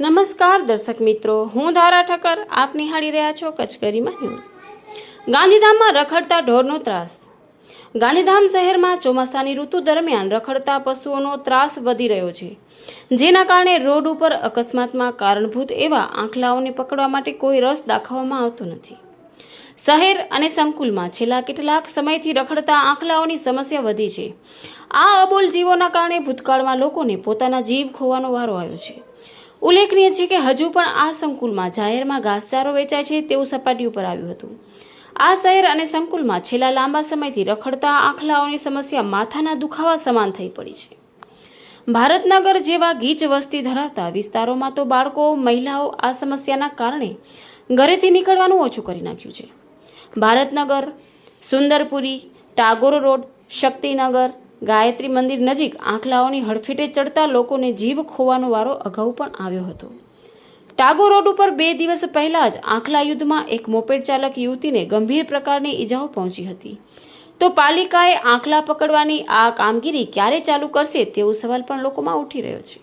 નમસ્કાર દર્શક મિત્રો, હું ધારા ઠક્કર, આપ નિહાળી રહ્યા છો કચકરીમાં ન્યૂઝ. ગાંધીધામમાં રખડતા ઢોરનો ત્રાસ. ગાંધીધામ શહેરમાં ચોમાસાની ઋતુ દરમિયાન રખડતા પશુઓનો ત્રાસ વધી રહ્યો છે. જેના કારણે રોડ ઉપર અકસ્માતમાં કારણભૂત એવા આંખલાઓને પકડવા માટે કોઈ રસ દાખવવામાં આવતો નથી. શહેર અને સંકુલમાં છેલ્લા કેટલાક સમયથી રખડતા આંખલાઓની સમસ્યા વધી છે. આ અબોલ જીવોના કારણે ભૂતકાળમાં લોકોને પોતાના જીવ ખોવાનો વારો આવ્યો છે. ઉલ્લેખનીય છે કે હજુ પણ આ સંકુલમાં જાહેરમાં ઘાસચારો વેચાય છે તેવું સપાટી ઉપર આવ્યું હતું. આ શહેર અને સંકુલમાં છેલ્લા લાંબા સમયથી રખડતા આંખલાઓની સમસ્યા માથાના દુખાવા સમાન થઈ પડી છે. ભારતનગર જેવા ગીચ વસ્તી ધરાવતા વિસ્તારોમાં તો બાળકો, મહિલાઓ આ સમસ્યાના કારણે ઘરેથી નીકળવાનું ઓછું કરી નાખ્યું છે. ભારતનગર, સુંદરપુરી, ટાગોર રોડ, શક્તિનગર ગાયત્રી મંદિર નજીક આંખલાઓની હડફેટે ચડતા લોકોને જીવ ખોવાનો વારો અગાઉ પણ આવ્યો હતો. ટાગોર રોડ ઉપર બે દિવસ પહેલા જ આંખલા યુદ્ધમાં એક મોપેડ ચાલક યુવતીને ગંભીર પ્રકારની ઈજાઓ પહોંચી હતી. તો પાલિકાએ આંખલા પકડવાની આ કામગીરી ક્યારે ચાલુ કરશે તેવો સવાલ પણ લોકોમાં ઉઠી રહ્યો છે.